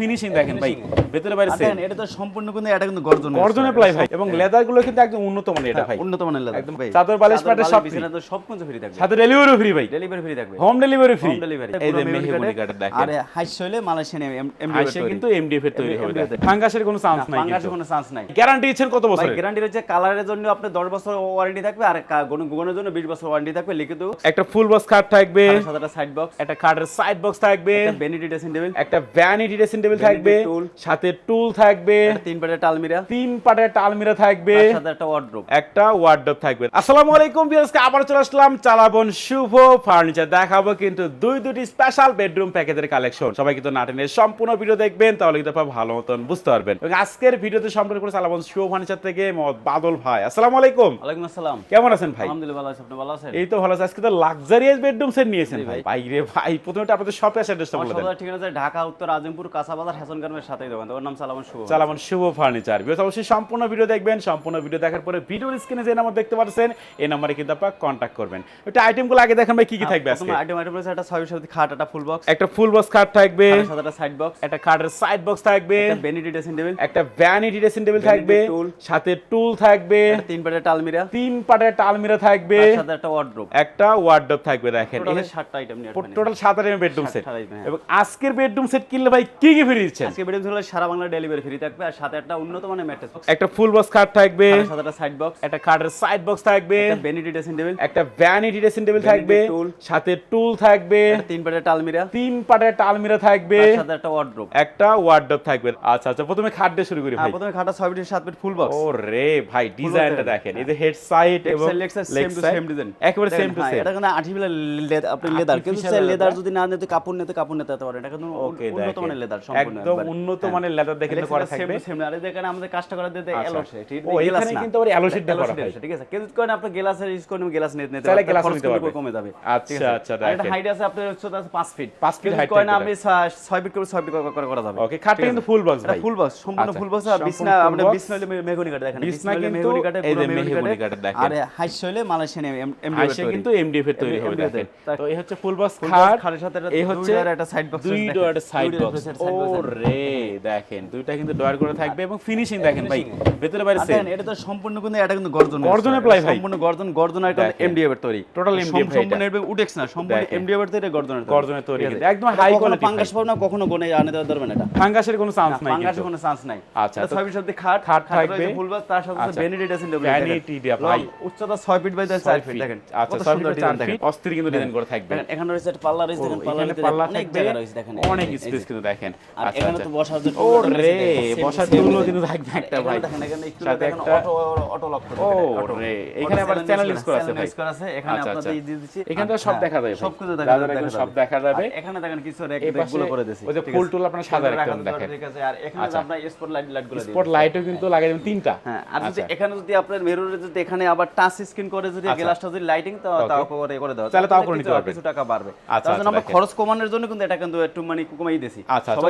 Finishing দেখেন ভাই ভেতরে বাইরে সেম এটা তো সম্পূর্ণ কিন্তু এটা কিন্তু গর্জন গর্জন প্লাই ভাই। এবং হ্যাঁ। লেদারগুলো কিন্তু একদম উন্নত মানের এটা হ্যাঁ, ভাই। উন্নত মানের লেদার একদম ভাই। চাদর বালিশ পাটে সব বিছানা তো সব কিছু ফ্রি থাকবে। সাথে ডেলিভারি ফ্রি ভাই। ডেলিভারি ফ্রি থাকবে। Home delivery free home delivery এই যে মেহগনি কাটার দেখেন। আরে হাইস হইলে মালয়েশিয়ান এমডিএফ হাইস কিন্তু এমডিএফ এর তৈরি হবে। ফাঙ্গাসের কোনো চান্স নাই ফাঙ্গাসের কোনো চান্স নাই। গ্যারান্টি ইচ্ছেন কত বছর ভাই গ্যারান্টি হচ্ছে কালারের জন্য আপনি 10 বছর ওয়ারেন্টি থাকবে আর গুণ গুণের জন্য 20 বছর ওয়ারেন্টি থাকবে লিখিত। একটা ফুল বক্স কার্ড থাকবে। সাদাটা সাইড বক্স একটা কার্ডের সাইড বক্স থাকবে। একটা ভ্যানিটি ড্রেসিং টেবিল একটা ভ্যানিটি ড্রেসিং টেবিল থাকবে সাথে টুল থাকবে তিন পাটে আলমিরা তিন পাটে আলমিরা থাকবে। সাথে একটা ওয়ার্ড্রোব একটা ওয়ার্ড্রোব থাকবে। আসসালামু আলাইকুম ভিউয়ার্স আবার চলে আসলাম চালাবন শুভ ফার্নিচার দেখাবো কিন্তু দুই দুটি স্পেশাল বেডরুম প্যাকেজের কালেকশন সবাই কিন্তু নাটেনের সম্পূর্ণ ভিডিও দেখবেন তাহলে কিন্তু আপনারা ভালো মতন বুঝতে পারবেন। আজকের ভিডিওতে সম্পর্ক করে চালাবন শুভ ফার্নিচার থেকে মত বাদল ভাই। আসসালামু আলাইকুম। ওয়ালাইকুম আসসালাম। কেমন আছেন ভাই? আলহামদুলিল্লাহ ভালো আছি। ভালো আছেন? এই তো ভালো আছে। আজকে তো লাক্সারিয়াস বেডরুম সেট নিয়েছেন ভাই। ভাই। রে ভাই প্রথমে আপনাদের শপে আসার অ্যাড্রেসটা বলে দেন। ঠিকানা ঢাকা উত্তর আজিমপুর কাঁচা বাজার হেসন গ্রামের সাথেই দোকান ওর নাম সালামন শুভ সালামন শুভ ফার্নিচার। অবশ্যই সম্পূর্ণ ভিডিও দেখবেন সম্পূর্ণ ভিডিও দেখার পরে ভিডিওর স্ক্রিনে যে নাম্বার দেখতে পাচ্ছেন এই কিন্তু করবেন। আইটেমগুলো আগে দেখেন ভাই কি কি হ্যাঁ, থাকবে আজকে? আইটেম আইটেম রয়েছে একটা ছয় সাথে খাট একটা ফুল বক্স একটা ফুল বক্স খাট থাকবে। সাথে সাইড বক্স একটা খাটের সাইড বক্স থাকবে। একটা ভ্যানিটি ড্রেসিং টেবিল একটা ভ্যানিটি ড্রেসিং টেবিল থাকবে। সাথে টুল থাকবে। তিন পাটের টালমিরা তিন পাটের টালমিরা থাকবে। সাথে একটা ওয়ার্ড্রোব একটা ওয়ার্ড্রোব থাকবে দেখেন। সাতটা আইটেম নিয়ে টোটাল সাত আইটেম বেডরুম সেট এবং আজকের বেডরুম সেট কিনলে ভাই কি আজকে ফ্রি দিচ্ছেন আজকে বেডরুম সোলার সারা বাংলা ডেলিভারি ফ্রি থাকবে আর সাথে একটা উন্নত মানের ম্যাট্রেস একটা ফুল বক্স খাট থাকবে। সাথে একটা সাইড বক্স একটা খাটের সাইড বক্স থাকবে। একটা ভ্যানিটি ড্রেসিং টেবিল একটা ভ্যানিটি ড্রেসিং টেবিল থাকবে। সাথে টুল থাকবে। তিন পাটের টালমিরা তিন পাটের টালমিরা থাকবে। সাথে একটা ওয়ার্ড্রোব একটা ওয়ার্ড্রোব থাকবে। আচ্ছা আচ্ছা প্রথমে খাট দিয়ে শুরু করি হ্যাঁ, ভাই। প্রথমে খাটা 6 ফিট 7 ফিট ফুল বক্স ওরে ভাই ডিজাইনটা দেখেন। এই যে হেড সাইড এবং leg side same to same design একেবারে সেম টু সেম এটা কিন্তু আর্টিফিশিয়াল লেদার আপনি লেদার কিন্তু লেদার যদি না নিতে কাপড় নিতে কাপড় নিতে পারেন এটা কিন্তু উন্নত মানের লেদার একদম উন্নত হ্যাঁ। মানের লেদার দিয়ে কিন্তু করা থাকবে। সেমিনারে দেখেন আমাদের কাজটা করা দিতে অ্যালোশেট ও এখানে কিন্তু আবার অ্যালোশেট দিয়ে করা হয়। ঠিক আছে। কেউ যদি আপনি গ্লাসের ইউজ করেন গ্লাস নিতে নিতে তাহলে গ্লাস নিতে পারবে। কমে যাবে। আচ্ছা আচ্ছা দেখেন এটা হাইট আছে আপনার উচ্চতা আছে 5 ফিট 5 ফিট হাইট করেন আপনি 6 ফিট করে 6 ফিট করে করা যাবে। ওকে খাটটা কিন্তু ফুল বক্স ভাই। ফুল বক্স সম্পূর্ণ আচ্ছা, ফুল বক্স আর বিছনা আপনি মানে বিছনা হলে মেহগনি কাট দেখেন। বিছনা কিন্তু এই যে মেহগনি কাট দেখেন। আর হাইট হলে মালয়েশিয়ান এমডিএফ হাইট কিন্তু এমডিএফ এর তৈরি হবে দেখেন। তো এই হচ্ছে ফুল বক্স খাট। খাটের সাথে এই হচ্ছে একটা সাইড বক্স দুই ডোর একটা সাইড বক্স ওরে দেখেন দুইটা কিন্তু ডয়ার করে থাকবে এবং ফিনিশিং দেখেন ভাই ভেতরে বাইরে আচ্ছা, সেম এটা তো সম্পূর্ণ কিন্তু এটা কিন্তু গর্জন গর্জন প্লাই ভাই। সম্পূর্ণ গর্জন গর্জন আর কিন্তু এমডিএফ এর তৈরি। টোটাল এমডিএফ সম্পূর্ণ এর উটেক্স না সম্পূর্ণ এমডিএফ এর তৈরি গর্জনের গর্জনের তৈরি একদম হাই কোয়ালিটি ফাঙ্গাস পাবনা কখনো গনে আনে দেওয়া দরবে না এটা। ফাঙ্গাসের কোনো চান্স নাই ফাঙ্গাসের কোনো চান্স নাই। আচ্ছা ছয় সাথে খাট খাট থাকবে। ফুলবাস তার সাথে ভ্যানিটি আছে ভ্যানিটি দিয়া ভাই। উচ্চতা 6 ফিট বাই 4 ফিট দেখেন। আচ্ছা 6 ফিট বাই 4 ফিট অস্থির কিন্তু ডিজাইন করে থাকবে। দেখেন এখানে রয়েছে পাল্লা রয়েছে দেখেন পাল্লা রয়েছে অনেক জায়গা রয়েছে দেখেন অনেক স্পেস কিন্তু দেখেন। এখানে আবার যদি আপনার যদি এখানে আবার টাচ স্ক্রিন করে যদি গ্লাসটা যদি লাইটিং তাও করে করে তাহলে তাও করে নিতে কিছু টাকা বাড়বে। খরচ কমানোর জন্য কিন্তু এটা কিন্তু একটু মানে কমাই দিয়েছি আচ্ছা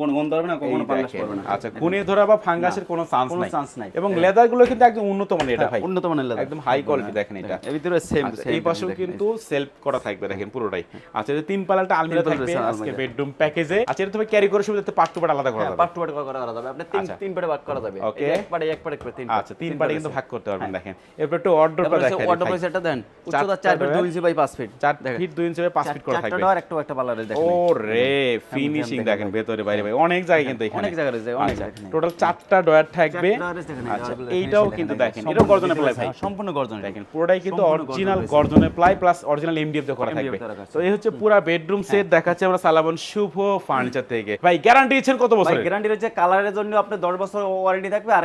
কোনো গন্ধ হবে না কোনো পড়বে না। আচ্ছা ধরা বা ফাঙ্গাসের কোনো চান্স নাই। চান্স নাই। এবং হ্যাঁ। লেদারগুলো কিন্তু একদম উন্নত মানের এটা হ্যাঁ, ভাই। উন্নত মানের লেদার একদম হাই হ্যাঁ, কোয়ালিটি দেখেন এটা। এর ভিতরে সেম আচ্ছা, এই পাশেও কিন্তু সেলফ করা থাকবে দেখেন পুরোটাই। আচ্ছা এই তিন পাল্লাটা আলমিরা থাকবে আজকে বেডরুম প্যাকেজে আচ্ছা এটা তুমি ক্যারি করে পাট টু পাট আলাদা করা যাবে। পাট টু পাট করা যাবে। আপনি তিন আচ্ছা। তিন ভাগ করা যাবে। ওকে এক এক করে তিন আচ্ছা তিন কিন্তু ভাগ করতে পারবেন দেখেন। এরপর একটু অর্ডারটা দেখেন অর্ডার দেন উচ্চতা 4 feet 2 inch by 5 feet 4 feet 2 inch by 5 feet. করা থাকবে চারটা আর একটু একটা পাল্লারে দেখেন। ও রে ফিনিশিং দেখেন ভেতরে বাইরে যাবে অনেক জায়গা কিন্তু হ্যাঁ, এখানে। অনেক জায়গায় যায় অনেক আচ্ছা, জায়গা টোটাল চারটা ডয়ার থাকবে। আচ্ছা এইটাও কিন্তু দেখেন এটা গর্জনে প্লাই ভাই। সম্পূর্ণ গর্জনে দেখেন পুরোটাই কিন্তু অরিজিনাল গর্জনে প্লাই প্লাস অরিজিনাল এমডিএফ দিয়ে করা থাকবে। তো এই হচ্ছে পুরো বেডরুম সেট দেখাচ্ছি আমরা সালাবন শুভ ফার্নিচার থেকে। ভাই গ্যারান্টি দিচ্ছেন কত বছর গ্যারান্টি হচ্ছে কালারের জন্য আপনি 10 বছর ওয়ারেন্টি থাকবে আর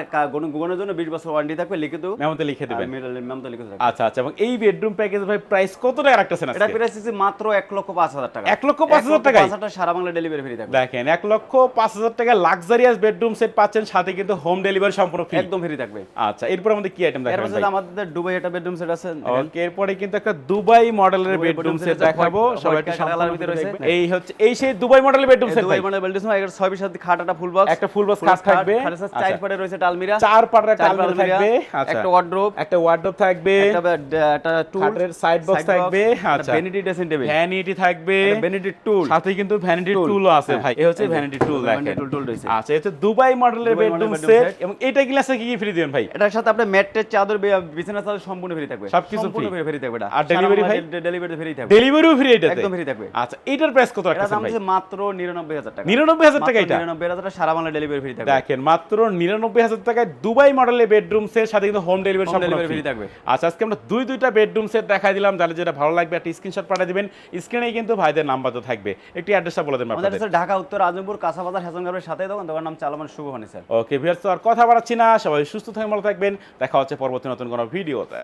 গুণের জন্য 20 বছর ওয়ারেন্টি থাকবে লিখে দাও। দেব মেমোতে লিখে দেবেন। মেমোতে লিখে দেবেন আচ্ছা আচ্ছা এবং এই বেডরুম প্যাকেজ ভাই প্রাইস কত টাকা রাখতেছেন এটা প্রাইস আছে মাত্র 1 লক্ষ 5000 টাকা। 1 লক্ষ 5000 টাকা সারা বাংলা ডেলিভারি ফ্রি থাকবে। দেখেন 1 লক্ষ পাঁচ হাজার টাকা লাক্সারিয়াস বেডরুম সেট পাচ্ছেন সাথে কিন্তু হোম ডেলিভারি সম্পূর্ণ ফ্রি একদম ফ্রি থাকবে। আচ্ছা এরপর আমাদের কি আইটেম এর দেখাবেন পাশে আমাদের দুবাই একটা বেডরুম সেট আছে ওকে এরপরে কিন্তু একটা দুবাই মডেলের বেডরুম সেট দেখাবো। সবাই একটু colour ভিতরে। রয়েছে। এই হচ্ছে এই সেই দুবাই মডেলের bedroom set Dubai model bedroom set ছয় বিশ সাথে খাট একটা ফুল বক্স একটা full box খাট থাকবে। চার আচ্ছা। পাটে রয়েছে একটা আলমিরা। চার পাটের একটা চার আলমারি থাকবে। আচ্ছা। একটা ওয়ার্ড্রোব একটা ওয়ার্ডরোব থাকবে। একটা একটা খাটের side box থাকবে, আচ্ছা। ভ্যানিটি ড্রেসিং টেবিল ভ্যানিটি থাকবে। ভ্যানিটি টুল সাথে কিন্তু ভ্যানিটি। টুলও আছে হ্যাঁ, ভাই। এই হচ্ছে এই টুল দেখেন। রয়েছে। আচ্ছা এটা দুবাই মডেলের বেডরুম model সেট এবং এটা গ্লাসে কি কি ফ্রি দিবেন ভাই? এটার সাথে আপনার ম্যাট্রেস চাদর বিছানা চাদর সম্পূর্ণ ফ্রি থাকবে। সবকিছু সম্পূর্ণ ফ্রি থাকবে এটা। আর delivery ভাই? ডেলিভারি ফ্রি থাকবে। ডেলিভারিও ফ্রি এটাতে? একদম free থাকবে। আচ্ছা এটার প্রাইস কত রাখছেন ভাই? হচ্ছে মাত্র 99000 টাকা। 99000 টাকা এটা? 99000 টাকা সারা বাংলা ডেলিভারি ফ্রি থাকবে। দেখেন মাত্র নিরানব্বই হাজার টাকায় দুবাই মডেলের বেডরুম সেট সাথে কিন্তু হোম ডেলিভারি সম্পূর্ণ ফ্রি থাকবে। আচ্ছা আজকে আমরা দুই দুইটা বেডরুম সেট দেখাই দিলাম। তাহলে যেটা ভালো লাগবে একটা স্ক্রিনশট পাঠিয়ে দিবেন। স্ক্রিনেই কিন্তু ভাইদের নাম্বার তো থাকবে। একটি অ্যাড্রেসটা বলে দেন আমাদের ঢাকা উত্তর আজমপুর কাঁচাবাজার হেজন গ্রামের সাথে দোকান দোকান নাম চালমান শুভ ফার্নিচার ওকে ভিয়ার্স তো আর কথা বাড়াচ্ছি না। সবাই সুস্থ থাকবেন, ভালো থাকবেন। দেখা হচ্ছে পরবর্তী নতুন কোনো ভিডিওতে।